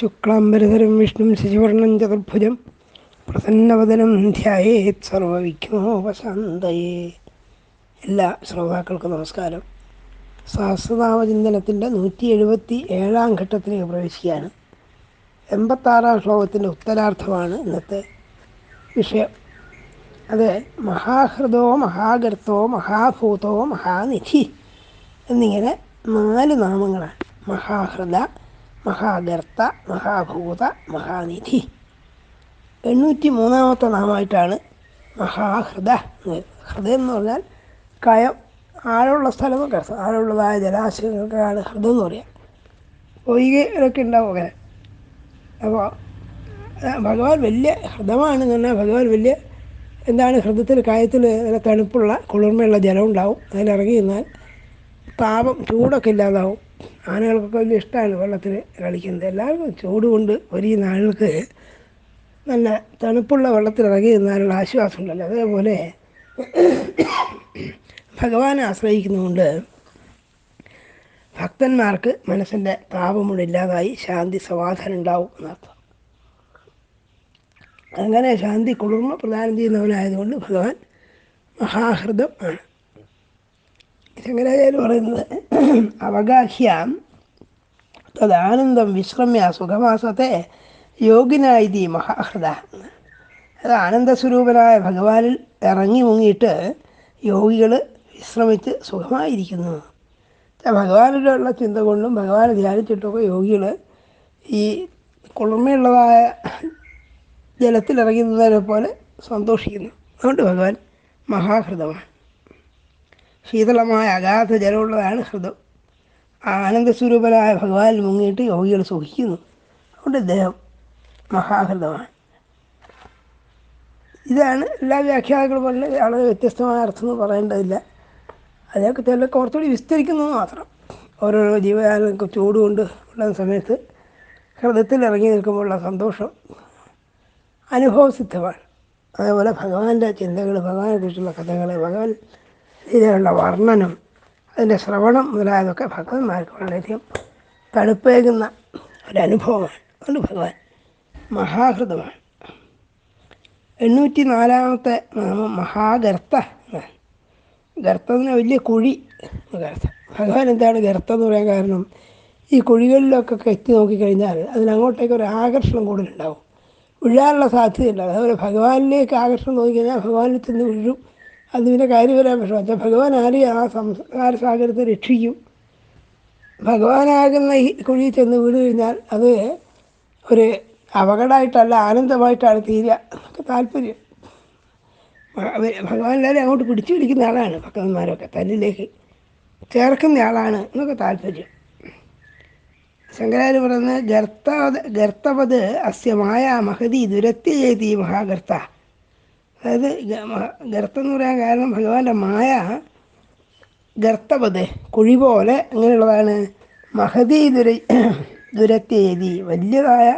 ശുക്ലാംബരധരം വിഷ്ണു ശശിവർണം ചതുർഭുജം പ്രസന്നവദനം ധ്യായേത് സർവവിഘ്നോപശാന്തയേ എല്ലാ ശ്രോതാക്കൾക്കും നമസ്കാരം. സഹസ്രനാമചിന്തനത്തിന്റെ നൂറ്റി എഴുപത്തി ഏഴാം ഘട്ടത്തിലേക്ക് പ്രവേശിക്കുകയാണ്. എൺപത്താറാം ശ്ലോകത്തിന്റെ ഉത്തരാർത്ഥമാണ് ഇന്നത്തെ വിഷയം. അത് മഹാഹൃദോ മഹാഗർത്തോ മഹാഭൂതോ മഹാനിധി എന്നിങ്ങനെ നാല് നാമങ്ങളാണ്. മഹാഹൃദ മഹാഗർത്ത മഹാഭൂത മഹാനിധി. എണ്ണൂറ്റി മൂന്നാമത്തെ നാമമായിട്ടാണ് മഹാഹൃദ ഹൃദയം എന്ന് പറഞ്ഞാൽ കയം ആഴമുള്ള സ്ഥലമൊക്കെ ആഴമുള്ളതായ ജലാശയങ്ങൾക്കാണ് ഹൃദയം എന്ന് പറയുക പൊയ്കയിലൊക്കെ ഉണ്ടാവും അങ്ങനെ. അപ്പോൾ ഭഗവാൻ വലിയ ഹൃദമാണ് എന്ന് പറഞ്ഞാൽ ഭഗവാൻ വലിയ എന്താണ് ഹൃദയത്തിൽ കയത്തിൽ നല്ല തണുപ്പുള്ള കുളിർമയുള്ള ജലം ഉണ്ടാവും. അതിലിറങ്ങി നിന്നാൽ താപം ചൂടൊക്കെ ഇല്ലാതാവും. ആനകൾക്കൊക്കെ വലിയ ഇഷ്ടമാണ് വെള്ളത്തിൽ കളിക്കുന്നത്. എല്ലാവർക്കും ചൂട് കൊണ്ട് ആളുകൾക്ക് നല്ല തണുപ്പുള്ള വെള്ളത്തിൽ ഇറങ്ങി നിന്നാലുള്ള ആശ്വാസം ഉണ്ടല്ലോ അതേപോലെ ഭഗവാനെ ആശ്രയിക്കുന്നതുകൊണ്ട് ഭക്തന്മാർക്ക് മനസ്സിന്റെ താപമുള്ള ഇല്ലാതായി ശാന്തി സമാധാനം ഉണ്ടാവും എന്നർത്ഥം. അങ്ങനെ ശാന്തി കുളിർമ പ്രദാനം ചെയ്യുന്നവനായതുകൊണ്ട് ഭഗവാൻ മഹാഹൃദം ആണ്. ശങ്കരാചാര്യ പറയുന്നത്? അവഗാഹ്യാം. തദാനന്ദം വിശ്രമ്യ സുഖമാസത്തെ യോഗിനായി മഹാഹൃദ. അത് ആനന്ദസ്വരൂപനായ ഭഗവാനിൽ ഇറങ്ങി മുങ്ങിയിട്ട് യോഗികൾ വിശ്രമിച്ച് സുഖമായിരിക്കുന്നു. ഭഗവാനിലുള്ള ചിന്ത കൊണ്ടും ഭഗവാനെ ധ്യാനിച്ചിട്ടൊക്കെ യോഗികൾ ഈ കുളിർമയുള്ളതായ ജലത്തിലിറങ്ങി നിന്നതിനെ പോലെ സന്തോഷിക്കുന്നു. അതുകൊണ്ട് ഭഗവാൻ മഹാഹൃദമാണ് ശീതളമായ അഗാധ ജലമുള്ളതാണ് ഹൃദം. ആനന്ദസ്വരൂപനായ ഭഗവാനിൽ മുങ്ങിയിട്ട് യോഗികൾ സുഖിക്കുന്നു. അതുകൊണ്ട് ദേഹം മഹാഹൃദമാണ് ഇതാണ് എല്ലാ വ്യാഖ്യാനങ്ങളും പോലെ വളരെ വ്യത്യസ്തമായ അർത്ഥം എന്ന് പറയേണ്ടതില്ല. അതിനൊക്കെ ചില കുറച്ചുകൂടി വിസ്തരിക്കുന്നത് മാത്രം. ഓരോരോ ജീവജാലങ്ങൾക്ക് ചൂടുകൊണ്ട് ഉള്ള സമയത്ത് ഹൃദയത്തിൽ ഇറങ്ങി നിൽക്കുമ്പോഴുള്ള സന്തോഷം അനുഭവസിദ്ധമാണ്. അതേപോലെ ഭഗവാന്റെ ചിന്തകൾ ഭഗവാനെ കുറിച്ചുള്ള കഥകൾ ഭഗവാൻ ഇതിലുള്ള വർണനം അതിന്റെ ശ്രവണം മുതലായതൊക്കെ ഭക്തന്മാർക്ക് വളരെയധികം തണുപ്പേകുന്ന ഒരനുഭവമാണ്. അതുകൊണ്ട് ഭഗവാൻ മഹാഹൃതമാണ് എണ്ണൂറ്റി നാലാമത്തെ നാമം മഹാഗർത്ത എന്നാണ്. ഗർത്തത്തിന് വലിയ കുഴി ഗർത്തം ഭഗവാൻ എന്താണ് ഗർത്തം എന്ന് പറയാൻ കാരണം? ഈ കുഴികളിലൊക്കെ എത്തി നോക്കിക്കഴിഞ്ഞാൽ അതിനങ്ങോട്ടേക്ക് ഒരു ആകർഷണം കൂടുതലുണ്ടാവും. വീഴാനുള്ള സാധ്യതയുണ്ടാവും. അതുപോലെ ഭഗവാനിലേക്ക് ആകർഷണം നോക്കിക്കഴിഞ്ഞാൽ ഭഗവാനിൽ ചെന്ന് വീഴും. അത് പിന്നെ കാര്യം വരാൻ പക്ഷേ ഭഗവാൻ ആരെയും ആ സംസ്കാര സാഗരത്തെ രക്ഷിക്കും. ഭഗവാനാകുന്ന ഈ കുഴിയിൽ ചെന്ന് വീട് കഴിഞ്ഞാൽ അത് ഒരു അപകടമായിട്ടല്ല ആനന്ദമായിട്ടാണ് തീരുക എന്നൊക്കെ താല്പര്യം. ഭഗവാൻ എല്ലാവരും അങ്ങോട്ട് പിടിച്ചു പിടിക്കുന്ന ആളാണ് ഭക്തന്മാരൊക്കെ തന്നിലേക്ക് ചേർക്കുന്ന ആളാണ് എന്നൊക്കെ താല്പര്യം. ശങ്കരാചാര്യ പറയുന്നത് ഗർത്തവത് ഗർത്തവത് അസ്യമായ മഹതി ദുരത്യജയതി മഹാഗർത്ത. അതായത് ഗർത്തം എന്ന് പറയാൻ കാരണം ഭഗവാന്റെ മായ ഗർത്തപത് കുഴി പോലെ അങ്ങനെയുള്ളതാണ്. മഹതി ദുര ദുരത്തേതി വലിയതായ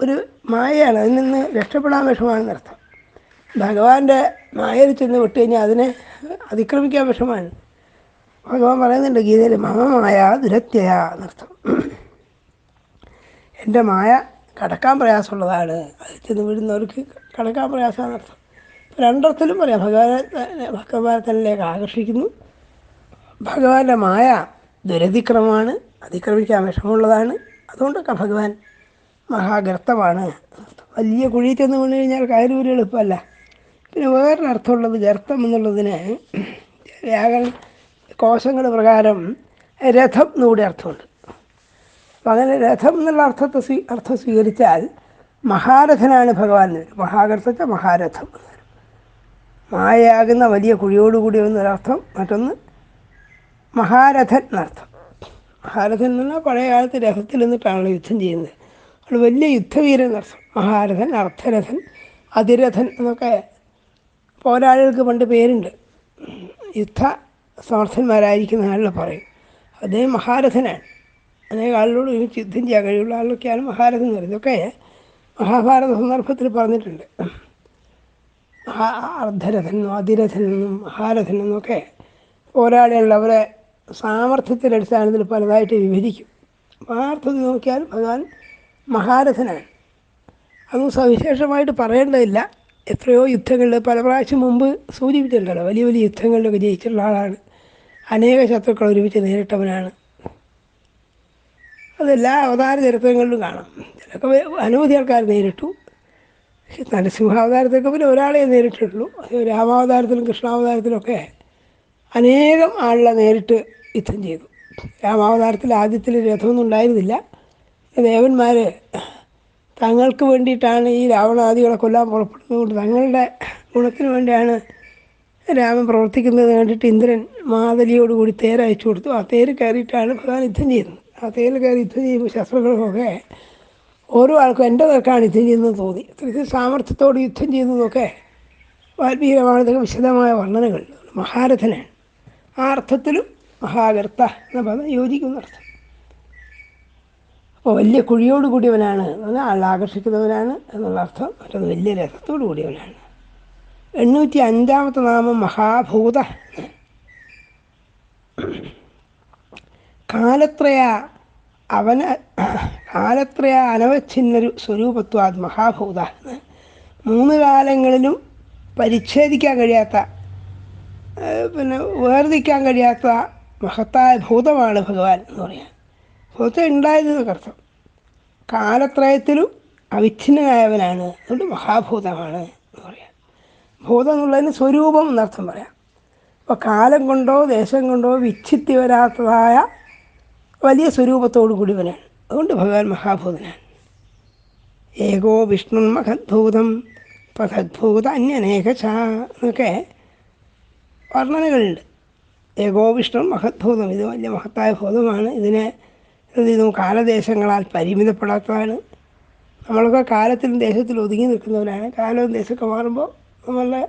ഒരു മായയാണ്. അതിൽ നിന്ന് രക്ഷപ്പെടാൻ വിഷമാണെന്ന് അർത്ഥം ഭഗവാന്റെ മായയിൽ ചെന്ന് വിട്ട് കഴിഞ്ഞാൽ അതിനെ അതിക്രമിക്കാൻ വിഷമാണ് ഭഗവാൻ പറയുന്നുണ്ട് ഗീതയിൽ മമമായ ദുരത്യയ എന്നർത്ഥം എന്റെ മായ കടക്കാൻ പ്രയാസമുള്ളതാണ്. അതിൽ ചെന്ന് വീഴുന്നവർക്ക് കടക്കാൻ പ്രയാസമാണ്. അർത്ഥം രണ്ടർത്ഥത്തിലും പറയാം. ഭഗവാനെ ഭഗവാനെ തന്നിലേക്ക് ആകർഷിക്കുന്നു. ഭഗവാന്റെ മായ ദുരതിക്രമമാണ്. അതിക്രമിക്കാൻ വിഷമമുള്ളതാണ്. അതുകൊണ്ടൊക്കെ ഭഗവാൻ മഹാഗർത്തമാണ്. വലിയ കുഴി ചെന്ന് വീണ് കഴിഞ്ഞാൽ കയറൂരി എളുപ്പമല്ല. പിന്നെ വേറൊരു അർത്ഥമുള്ളത് ഗർത്തം എന്നുള്ളതിന് വ്യാകരണ കോശങ്ങൾ പ്രകാരം രഥം എന്നുകൂടി അർത്ഥമുണ്ട്. അങ്ങനെ രഥം എന്നുള്ള അർത്ഥത്തെ സ്വീ അർത്ഥം സ്വീകരിച്ചാൽ മഹാരഥനാണ് ഭഗവാൻ മഹാകർത്തച്ച മഹാരഥം മായയാകുന്ന വലിയ കുഴിയോടുകൂടി എന്നൊരർത്ഥം മറ്റൊന്ന് മഹാരഥൻ എന്നർത്ഥം മഹാരഥൻ എന്ന് പറഞ്ഞാൽ പഴയ കാലത്ത് രഥത്തിൽ നിന്നിട്ടാണല്ലോ യുദ്ധം ചെയ്യുന്നത്. അത് വലിയ യുദ്ധവീരൻ എന്നർത്ഥം മഹാരഥൻ അർത്ഥരഥൻ അതിരഥൻ എന്നൊക്കെ പോരാളികൾക്ക് പണ്ട് പേരുണ്ട്. യുദ്ധ സമർത്ഥന്മാരായിരിക്കുന്ന ആളുകൾ പറയും. അദ്ദേഹം മഹാരഥനാണ്. അനേക ആളുകളോട് ഒരുമിച്ച് യുദ്ധം ചെയ്യാൻ കഴിയുള്ള ആളൊക്കെയാണ് മഹാരഥം എന്ന് പറയുന്നത് ഇതൊക്കെ മഹാഭാരത സന്ദർഭത്തിൽ പറഞ്ഞിട്ടുണ്ട്. അർദ്ധരഥനെന്നും അതിരഥനെന്നും മഹാരഥനെന്നൊക്കെ പോരാളികളിൽ അവരെ സാമർഥ്യത്തിന്റെ അടിസ്ഥാനത്തിൽ പലതായിട്ട് വിഭജിക്കും. മഹാർത്ഥത്തിൽ നോക്കിയാൽ ഭഗവാൻ മഹാരഥനാണ്. അതും സവിശേഷമായിട്ട് പറയേണ്ടതില്ല. എത്രയോ യുദ്ധങ്ങളിൽ പല പ്രാവശ്യം മുമ്പ് സൂചിപ്പിച്ചിട്ടുണ്ടല്ലോ വലിയ വലിയ യുദ്ധങ്ങളിലൊക്കെ ജയിച്ചിട്ടുള്ള ആളാണ്. അനേക ശത്രുക്കൾ ഒരുമിച്ച് നേരിട്ടവനാണ്. അതെല്ലാ അവതാര ചരിത്രങ്ങളിലും കാണാം. ചിലപ്പോൾ അനവധി ആൾക്കാർ നേരിട്ടു. നരസിംഹാവതാരത്തൊക്കെ പിന്നെ ഒരാളെ നേരിട്ടിട്ടുള്ളൂ. രാമാവതാരത്തിലും കൃഷ്ണാവതാരത്തിലൊക്കെ അനേകം ആളെ നേരിട്ട് യുദ്ധം ചെയ്തു. രാമാവതാരത്തിൽ ആദ്യത്തിൽ രഥമൊന്നും ഉണ്ടായിരുന്നില്ല. ദേവന്മാർ തങ്ങൾക്ക് വേണ്ടിയിട്ടാണ് ഈ രാവണാദികളെ കൊല്ലാൻ പുറപ്പെടുന്നതുകൊണ്ട് തങ്ങളുടെ ഗുണത്തിന് വേണ്ടിയാണ് രാമൻ പ്രവർത്തിക്കുന്നത് കണ്ടിട്ട് ഇന്ദ്രൻ മാതലിയോടുകൂടി തേരയച്ചു കൊടുത്തു. ആ തേര് കയറിയിട്ടാണ് ഭഗവാൻ യുദ്ധം ചെയ്യുന്നത്. തേര് കയറി യുദ്ധം ചെയ്യുമ്പോൾ ഓരോ ആൾക്കും എന്റെ നേർക്കാണ് യുദ്ധം ചെയ്യുന്നത് തോന്നി. അത്രയ്ക്ക് സാമർഥ്യത്തോട് യുദ്ധം ചെയ്യുന്നതൊക്കെ വാൽമീകി വിശദമായ വർണനകൾ. മഹാരഥനാണ്. ആ അർത്ഥത്തിലും മഹാകർത്ത എന്ന പദം യോജിക്കുന്ന അർത്ഥം. അപ്പോൾ വലിയ കുഴിയോട് കൂടിയവനാണ് എന്ന് പറഞ്ഞാൽ ആൾ ആകർഷിക്കുന്നവനാണ് എന്നുള്ള അർത്ഥം. മറ്റൊന്ന് വലിയ രഥത്തോട് കൂടിയവനാണ്. എണ്ണൂറ്റി അഞ്ചാമത്തെ നാമം മഹാഭൂത. കാലത്രയ അവന കാലത്രയ അനവച്ഛിന്നൊരു സ്വരൂപത്വാത് മഹാഭൂത. മൂന്ന് കാലങ്ങളിലും പരിച്ഛേദിക്കാൻ കഴിയാത്ത പിന്നെ വേർതിരിക്കാൻ കഴിയാത്ത മഹത്തായ ഭൂതമാണ് ഭഗവാൻ എന്ന് പറയാൻ. ഭൂതം ഉണ്ടായത് അർത്ഥം. കാലത്രയത്തിലും അവിച്ഛിന്നനായവനാണ്. അതുകൊണ്ട് മഹാഭൂതമാണ് എന്ന് പറയാം ഭൂതം എന്നുള്ളതിന് സ്വരൂപം എന്നർത്ഥം പറയാം. അപ്പോൾ കാലം കൊണ്ടോ ദേശം കൊണ്ടോ വിച്ഛിത്തി വരാത്തതായ വലിയ സ്വരൂപത്തോടു കൂടിയവനാണ് അതുകൊണ്ട് ഭഗവാൻ മഹാഭൂതനാണ്. ഏകോ വിഷ്ണു മഹദ്ഭൂതം മഹദ്ഭൂത അന്യനേക ച എന്നൊക്കെ വർണനകളുണ്ട്. ഏകോ വിഷ്ണു മഹദ്ഭൂതം ഇത് വലിയ മഹത്തായ ഭൂതമാണ്. ഇതിനെ ഇതും കാലദേശങ്ങളാൽ പരിമിതപ്പെടാത്തതാണ്. നമ്മളൊക്കെ കാലത്തിലും ദേശത്തിലും ഒതുങ്ങി നിൽക്കുന്നവരാണ്. കാലവും ദേശമൊക്കെ മാറുമ്പോൾ നമ്മളുടെ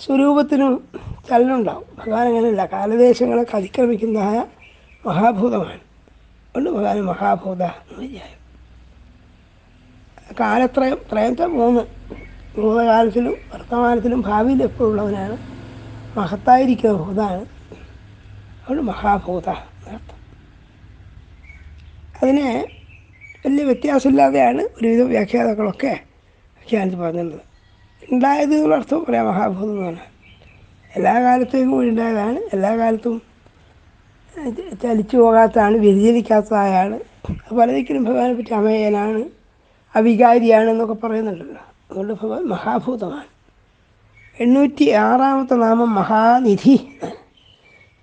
സ്വരൂപത്തിനും ചലനം ഉണ്ടാവും ഭഗവാൻ അങ്ങനെയല്ല. കാലദേശങ്ങളൊക്കെ അതിക്രമിക്കുന്നതായ മഹാഭൂതമാണ്. അതുകൊണ്ട് ഭഗവാൻ മഹാഭൂത വിചാരം കാലത്രയം ത്രയത്തെ മൂന്ന് ഭൂതകാലത്തിലും വർത്തമാനത്തിലും ഭാവിയിലും എപ്പോഴും ഉള്ളവനാണ് മഹത്തായിരിക്കുന്ന ഭൂതാണ് അതുകൊണ്ട് മഹാഭൂത അതിനെ വലിയ വ്യത്യാസമില്ലാതെയാണ് ഒരുവിധം വ്യാഖ്യാതാക്കളൊക്കെ വ്യാഖ്യാനിച്ച് പറഞ്ഞിട്ടുള്ളത്. ഉണ്ടായത് എന്നുള്ള അർത്ഥം പറയാം മഹാഭൂതം എന്ന് പറഞ്ഞാൽ എല്ലാ കാലത്തേക്കും ഉണ്ടായതാണ് എല്ലാ കാലത്തും ചലിച്ചു പോകാത്തതാണ് വ്യതിചലിക്കാത്തതായാണ് പലതിക്കലും ഭഗവാനെ പറ്റി അമേയനാണ് അവികാരിയാണ് എന്നൊക്കെ പറയുന്നുണ്ടല്ലോ. അതുകൊണ്ട് ഭഗവാൻ മഹാഭൂതമാണ്. എണ്ണൂറ്റി ആറാമത്തെ നാമം മഹാനിധി.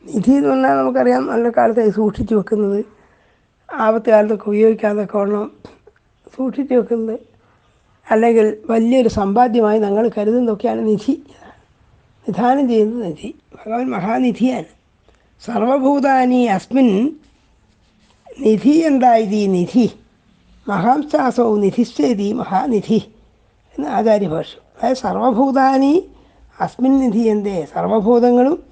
നിധി എന്ന് പറഞ്ഞാൽ നമുക്കറിയാം നല്ല കാലത്ത് സൂക്ഷിച്ചു വെക്കുന്നത് ആപത്ത് കാലത്തൊക്കെ ഉപയോഗിക്കാതൊക്കെ ഉള്ള സൂക്ഷിച്ചു വെക്കുന്നത് അല്ലെങ്കിൽ വലിയൊരു സമ്പാദ്യമായി ഞങ്ങൾ കരുതുന്നതൊക്കെയാണ് നിധി. നിധാനം ചെയ്യുന്നത് നിധി. ഭഗവാൻ മഹാനിധിയാണ്. സർവഭൂതാനി അസ്മിൻ നിധി എന്തായത് നിധി? മഹാംശാസോ നിധിശ്ചേതി മഹാനിധി എന്ന് ആചാര്യഭാഷ. അതായത് സർവഭൂതാനി അസ്മിൻ നിധി എന്തേ? സർവഭൂതങ്ങളും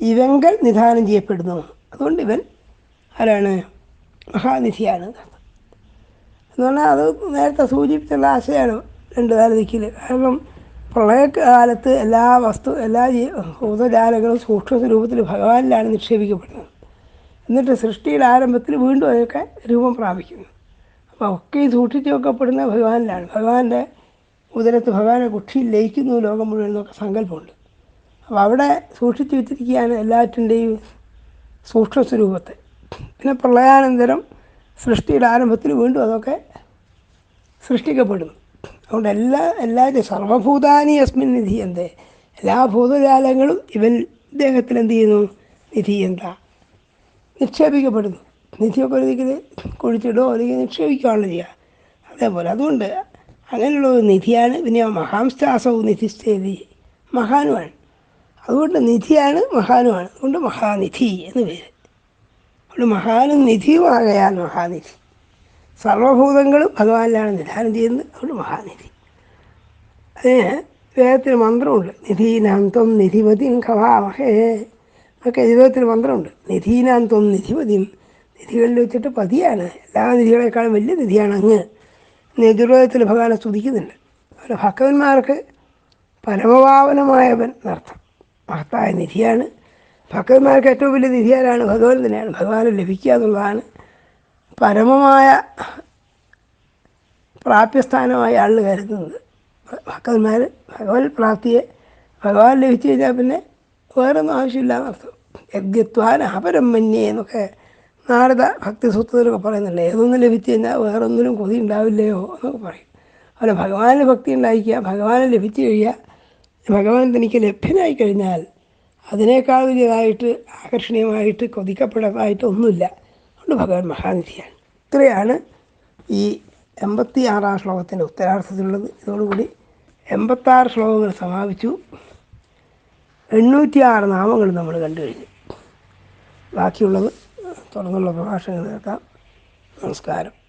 ഇവങ്കൽ നിധാനം ചെയ്യപ്പെടുന്നു. അതുകൊണ്ട് ഇവൻ ആരാണ്? മഹാനിധിയാണ്. എന്ന് പറഞ്ഞാൽ അത് നേരത്തെ സൂചിപ്പിച്ചുള്ള ആശയമാണ് രണ്ട് തലതിക്കിൽ കാരണം പ്രളയകാലത്ത് എല്ലാ വസ്തു എല്ലാ ഭൂതജാലങ്ങളും സൂക്ഷ്മ സ്വരൂപത്തിൽ ഭഗവാനിലാണ് നിക്ഷേപിക്കപ്പെടുന്നത്. എന്നിട്ട് സൃഷ്ടിയുടെ ആരംഭത്തിൽ വീണ്ടും അതൊക്കെ രൂപം പ്രാപിക്കുന്നു. അപ്പോൾ ഒക്കെ സൂക്ഷിച്ച് വെക്കപ്പെടുന്ന ഭഗവാനിലാണ്. ഭഗവാന്റെ ഉദരത്ത് ഭഗവാനെ കുക്ഷിയിൽ ലയിക്കുന്നു ലോകം മുഴുവൻ എന്നൊക്കെ സങ്കല്പമുണ്ട്. അപ്പോൾ അവിടെ സൂക്ഷിച്ചു വെച്ചിരിക്കുകയാണ് എല്ലാറ്റിന്റെയും സൂക്ഷ്മ സ്വരൂപത്തെ. പിന്നെ പ്രളയാനന്തരം സൃഷ്ടിയുടെ ആരംഭത്തിൽ വീണ്ടും അതൊക്കെ സൃഷ്ടിക്കപ്പെടുന്നു. അതുകൊണ്ട് എല്ലാ എല്ലാവരും സർവഭൂതാനി അസ്മിൻ നിധി എന്തേ? എല്ലാ ഭൂതജാലങ്ങളും ഇവൻ ഇദ്ദേഹത്തിൽ എന്ത് ചെയ്യുന്നു? നിധി എന്താ? നിക്ഷേപിക്കപ്പെടുന്നു. നിധിയൊക്കെ ഒരു ദിക്കിൽ കുഴിച്ചിടോ അല്ലെങ്കിൽ നിക്ഷേപിക്കുകയാണല്ലോ ചെയ്യുക. അതേപോലെ അതുകൊണ്ട് അങ്ങനെയുള്ള ഒരു നിധിയാണ് പിന്നെ മഹാംസ്ഥാസവും നിധിസ്ഥേതി മഹാനുമാണ് അതുകൊണ്ട് നിധിയാണ് മഹാനുമാണ് അതുകൊണ്ട് മഹാനിധി എന്ന് പേര്. അതുകൊണ്ട് മഹാനും നിധിയുമാകയാൽ മഹാനിധി. സർവഭൂതങ്ങളും ഭഗവാനിലാണ് നിധാനം ചെയ്യുന്നത് അതുകൊണ്ട് മഹാനിധി. അതിന് വേദത്തിൽ മന്ത്രമുണ്ട്. നിധീനാന്തം നിധിപതിം ഖവാമഹേ ഒക്കെ ജീവിതത്തിൽ മന്ത്രമുണ്ട്. നിധീനാന്തം നിധിപതിം നിധികളിൽ വെച്ചിട്ട് പതിയാണ്. എല്ലാ നിധികളെക്കാളും വലിയ നിധിയാണ് അങ്ങ്. നിധുരോധത്തിൽ ഭഗവാനെ സ്തുതിക്കുന്നുണ്ട്. അതുപോലെ ഭക്തന്മാർക്ക് പരമപാവനമായവൻ എന്നർത്ഥം. മഹത്തായ നിധിയാണ്. ഭക്തന്മാർക്ക് ഏറ്റവും വലിയ നിധിയാരാണ് ഭഗവാൻ തന്നെയാണ്. ഭഗവാനെ ലഭിക്കുക എന്നുള്ളതാണ് പരമമായ പ്രാപ്യസ്ഥാനമായി ആൾ കരുതുന്നത്. ഭക്തന്മാർ ഭഗവത് പ്രാപ്തിയെ ഭഗവാൻ ലഭിച്ചു കഴിഞ്ഞാൽ പിന്നെ വേറൊന്നും ആവശ്യമില്ല എന്നർത്ഥം. യജ്ഞത്വാൻ അപരമന്യേ എന്നൊക്കെ നാരദ ഭക്തിസൂത്രത്തിലൊക്കെ പറയുന്നുണ്ട്. ഏതൊന്നും ലഭിച്ചു കഴിഞ്ഞാൽ വേറൊന്നിനും കൊതി ഉണ്ടാവില്ലയോ എന്നൊക്കെ പറയും. അല്ല ഭഗവാന് ഭക്തി ഉണ്ടായിരിക്കുക ഭഗവാനെ ലഭിച്ചു കഴിയുക ഭഗവാൻ തനിക്ക് ലഭ്യനായി കഴിഞ്ഞാൽ അതിനേക്കാൾ വലിയതായിട്ട് ആകർഷണീയമായിട്ട് കൊതിക്കപ്പെടതായിട്ട് ഒന്നുമില്ല. അതുകൊണ്ട് ഭഗവാൻ മഹാനിധിയാണ്. ഇത്രയാണ് ഈ എൺപത്തി ആറാം ശ്ലോകത്തിന്റെ ഉത്തരാർത്ഥത്തിലുള്ളത്. ഇതോടുകൂടി എൺപത്താറ് ശ്ലോകങ്ങൾ സമാപിച്ചു. എണ്ണൂറ്റിയാറ് നാമങ്ങൾ നമ്മൾ കണ്ടു കഴിഞ്ഞു. ബാക്കിയുള്ളത് തുടർന്നുള്ള പ്രഭാഷണങ്ങൾ കേൾക്കാം. നമസ്കാരം.